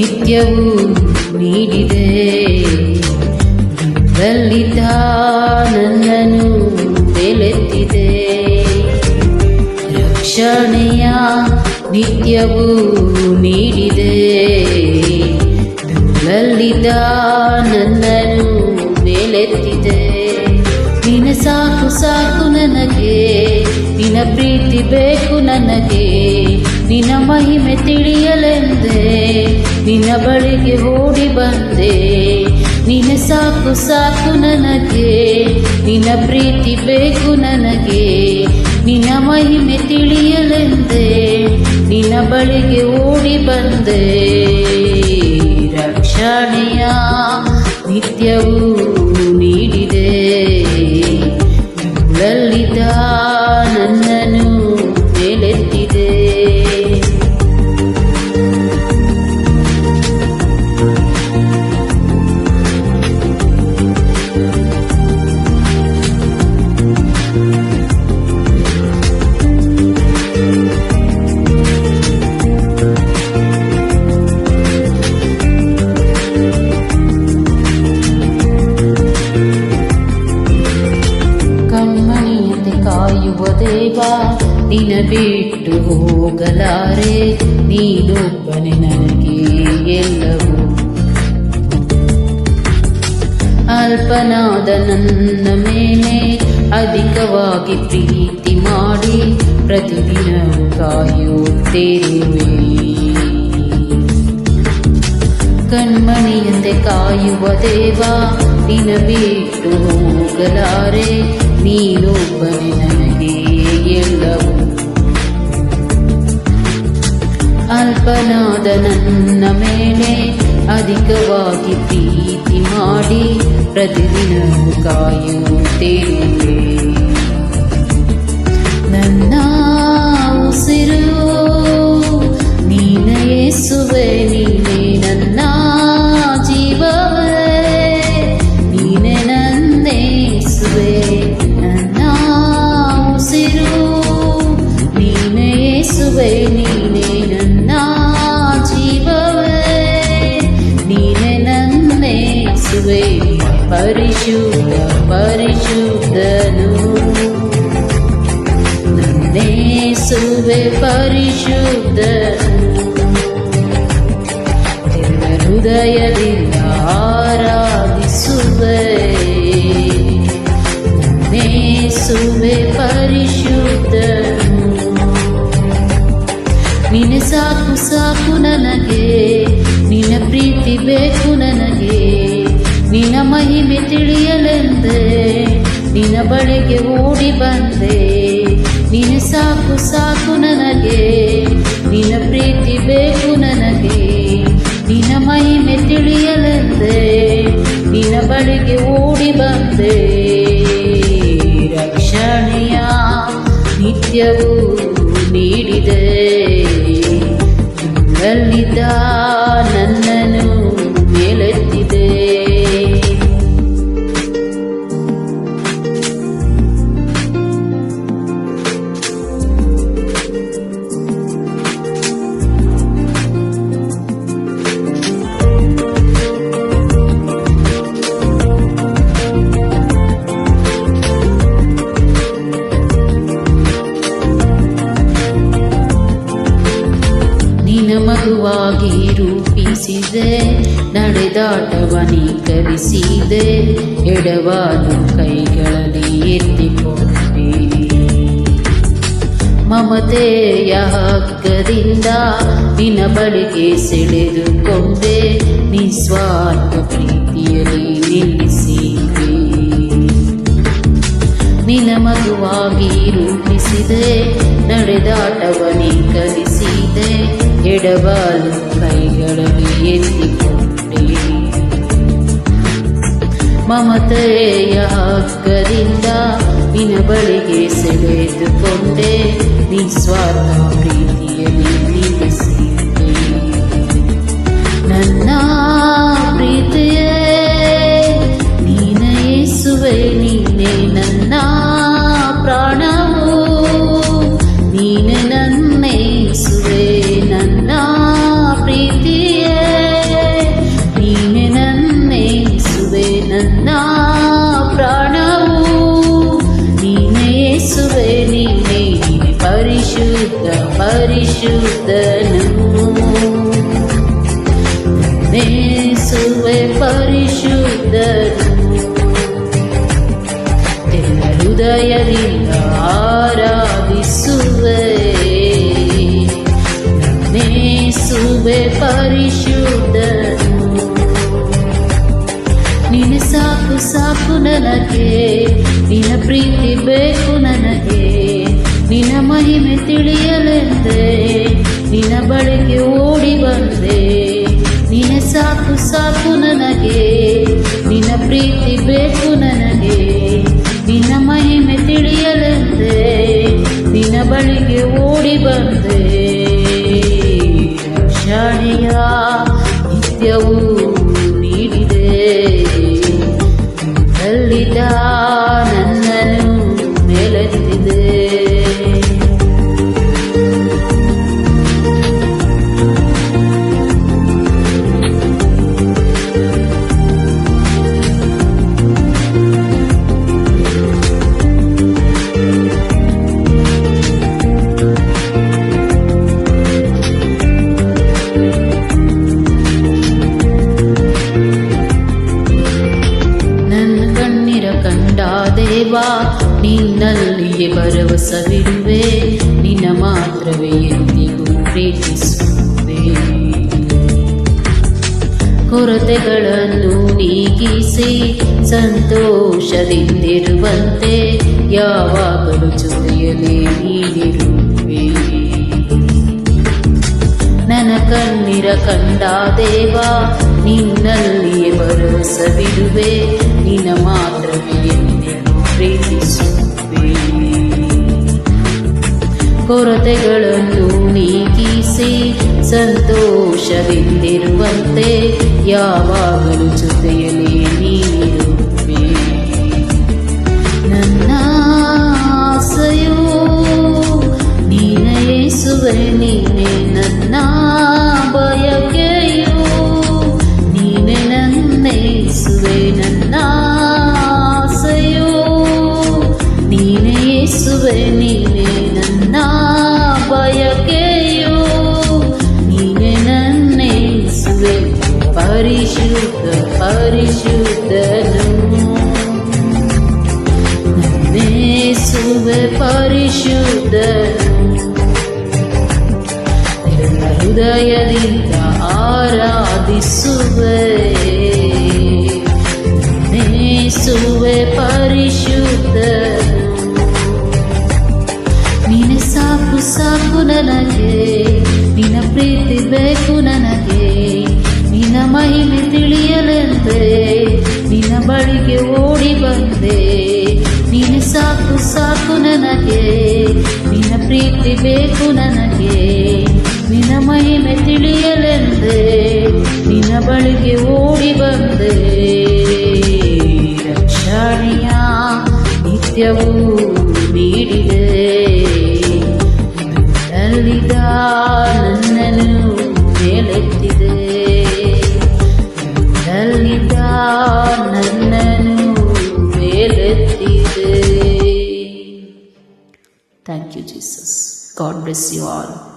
ನಿತ್ಯವೂ ನೀಡಿದೆ. ದೂರಲ್ಲಿದ್ದ ನನ್ನನು ಬೆಲೆತ್ತಿದೆ. ರಕ್ಷಣೆಯ ನಿತ್ಯವೂ ನೀಡಿದೆ. ದೂರಲ್ಲಿದ್ದ ನನ್ನನು ಮೇಲೆತ್ತಿದೆ ನಿನ ಸಾಕು ಸಾಕು ನನಗೆ ನಿನ ಪ್ರೀತಿ ಬೇಕು ನನಗೆ ನಿನ ಮಹಿಮೆ ತಿಳಿಯಲೆಂದೆ. ನಿನ್ನ ಬಳಿಗೆ ಓಡಿ ಬಂದೆ. ನಿನ್ನ ಸಾಕು ಸಾಕು ನನಗೆ. ನಿನ್ನ ಪ್ರೀತಿ ಬೇಕು ನನಗೆ. ನಿನ್ನ ಮಹಿಮೆ ತಿಳಿಯಲೆಂದೆ. ನಿನ್ನ ಬಳಿಗೆ ಓಡಿ ಬಂದೆ. ರಕ್ಷಣೆಯ ನಿತ್ಯವೂ ನೀಡಿದೆ. ನಿನ ಬಿಟ್ಟು ಹೋಗಲಾರೆ, ನೀನೊಬ್ಬನೆ ನನಗೆ ಎಲ್ಲವೂ. ಅಲ್ಪನಾದ ನನ್ನ ಮೇಲೆ ಅಧಿಕವಾಗಿ ಪ್ರೀತಿ ಮಾಡಿ, ಪ್ರತಿದಿನ ಕಾಯುತ್ತೇವೆ. ಕಣ್ಮಣಿಯಂತೆ ಕಾಯುವ ದೇವ ನಿನ ಬಿಟ್ಟು ಹೋಗಲಾರೆ, ನೀನೊಬ್ಬನೇ ನನಗೆ ಎಲ್ಲವೂ. ಅಲ್ಪನಾದ ನನ್ನ ಮೇಲೆ ಅಧಿಕವಾಗಿ ಪ್ರೀತಿ ಮಾಡಿ ಪ್ರತಿದಿನವೂ ಕಾಯುತ್ತೇನೆ. ನಂದೇಸುವೆ ಪರಿಶುದ್ಧ ಪರಿಶುದ್ಧನು ನಂದೇಸುವೆ ಪರಿಶುದ್ಧ ನಿನ್ನ ಹೃದಯದಿಂದ ಆರಾಧಿಸುವೆ ನಂದೇಸುವೆ ಪರಿಶುದ್ಧ ನಿನ್ನ ಸಾಕು ಸಾಕು ನನಗೆ ನಿನ್ನ ಪ್ರೀತಿ ಬೇಕು ನನಗೆ ನಿನ್ನ ಮಹಿಮೆ ತಿಳಿಯಲೆಂದೆ, ನಿನ್ನ ಬಳಿಗೆ ಓಡಿ ಬಂದೆ. ನೀನು ಸಾಕು ಸಾಕು ನನಗೆ, ನಿನ್ನ ಪ್ರೀತಿ ಬೇಕು ನನಗೆ. ನಿನ್ನ ಮಹಿಮೆ ತಿಳಿಯಲೆಂದೆ, ನಿನ್ನ ಬಳಿಗೆ ಓಡಿ ಬಂದೆ. ರಕ್ಷಣೆಯ ನಿತ್ಯವೂ ನಿನ ಮಗುವಾಗಿ ರೂಪಿಸಿದೆ. ನಡೆದಾಟವನಿ ಕಲಿಸಿದೆ. ಎಡವಾಲು ಕೈಗಳಲ್ಲಿ ಎತ್ತಿಕೊಂಡೆ. ಮಮತೆಯ ಹಗ್ಗದಿಂದ ನಿನ್ನ ಬಳಿಗೆ ಸೆಳೆದುಕೊಂಡೆ. ನಿಸ್ವಾರ್ಥ ಪ್ರೀತಿಯಲ್ಲಿ ನಿಲ್ಲಿಸಿದೆ. ನಿನ ಮಗುವಾಗಿ ರೂಪಿಸಿದೆ ನಡೆದಾಟವನಿ ಕಲಿಸಿದೆ ಎಡಬಾಲು ಕೈಗಳಲ್ಲಿ ಎತ್ತಿಕೊಂಡೆ. ಮಮತೆಯ ಹಗ್ಗದಿಂದ ನಿನ್ನ ಬಳಿಗೆ ಸೆಳೆದುಕೊಂಡೆ, ನಿಸ್ವಾರ್ಥ ಪ್ರೀತಿಯಲ್ಲಿ ನಿಲ್ಲಿಸಿದೆ ನನ್ನ ಪ್ರೀತಿಯೇ, ನೀನೇ ಯೇಸುವೆ పరిశుద్ధ పరిశుద్ధను నేసువే పరిశుద్ధను ನಿನ್ನ ಹೃದಯದಿಂದ ಆರಾಧಿಸುವೆ ನೇಸುವೆ ಪರಿಶುದ್ಧನು ನಿನ್ನ ಸಾಕು ಸಾಕು ನನಗೆ ನಿನ್ನ ಪ್ರೀತಿ ಬೇಕು ನನಗೆ ಮಹಿಮೆ ತಿಳಿಯಲೆಂದೆ ನಿನ್ನ ಬಳಿಗೆ ಓಡಿ ಬಂದೆ. ನಿನ್ನ ಸಾಕು ಸಾಕು ನನಗೆ, ನಿನ್ನ ಪ್ರೀತಿ ಬೇಕು ನನಗೆ. ನಿನ್ನ ಮಹಿಮೆ ತಿಳಿಯಲೆಂದೆ ನಿನ್ನ ಬಳಿಗೆ ಓಡಿ ಬಂದೆ. ಶಾಣಿಯ ನಿತ್ಯವೂ ದೇವ, ನಿನ್ನಲ್ಲಿಯೇ ಭರವಸವಿರುವೆ ನಿನ್ನ ಮಾತ್ರವೇ ಎಂದಿಗೂ ಪ್ರೀತಿಸುವೆ. ಕೊರತೆಗಳನ್ನು ನೀಗಿಸಿ, ಸಂತೋಷದಿಂದಿರುವಂತೆ ಯಾವಾಗಲೂ ಜೊತೆಯಲ್ಲಿ ನೀಡಿರುವೆ. ನನ್ನ ಕಣ್ಣಿರ ಕಂಡ ದೇವಾ, ನಿನ್ನಲ್ಲಿಯೇ ಭರವಸವಿರುವೆ ನಿನ್ನ ಮಾತ್ರವೇ ಎಂದೆಂದು ಪ್ರೀತಿಸುವೆ ಕೊರತೆಗಳನ್ನು ನೀಗಿಸಿ ಸಂತೋಷದಿಂದಿರುವಂತೆ ಯಾವಾಗಲೂ ಜೊತೆಯಲ್ಲಿ ನೀರುವೆ ನನ್ನ ಆಸೆಯು ನೀನೇ ಪರಿಶುದ್ಧ ಪರಿಶುದ್ಧನು ನೇಸುವೆ ಪರಿಶುದ್ಧನು ನಿನ್ನ ಹೃದಯದಿಂದ ಆರಾಧಿಸುವೆ ನೇಸುವೆ ಪರಿಶುದ್ಧನು ನೀನೆ ಸಾಕು ಸಾಕು ನನಗೆ ಸಾಕು ಸಾಕು ನನಗೆ. ನಿನ್ನ ಪ್ರೀತಿ ಬೇಕು ನನಗೆ. ನಿನ್ನ ಮಹಿಮೆ ತಿಳಿಯಲೆಂದೆ. ನಿನ್ನ ಬಳಿಗೆ ಓಡಿ ಬಂದೆ. ರಕ್ಷಣೆಯ ನಿತ್ಯವೂ ನೀಡಿದೆ. بسیار.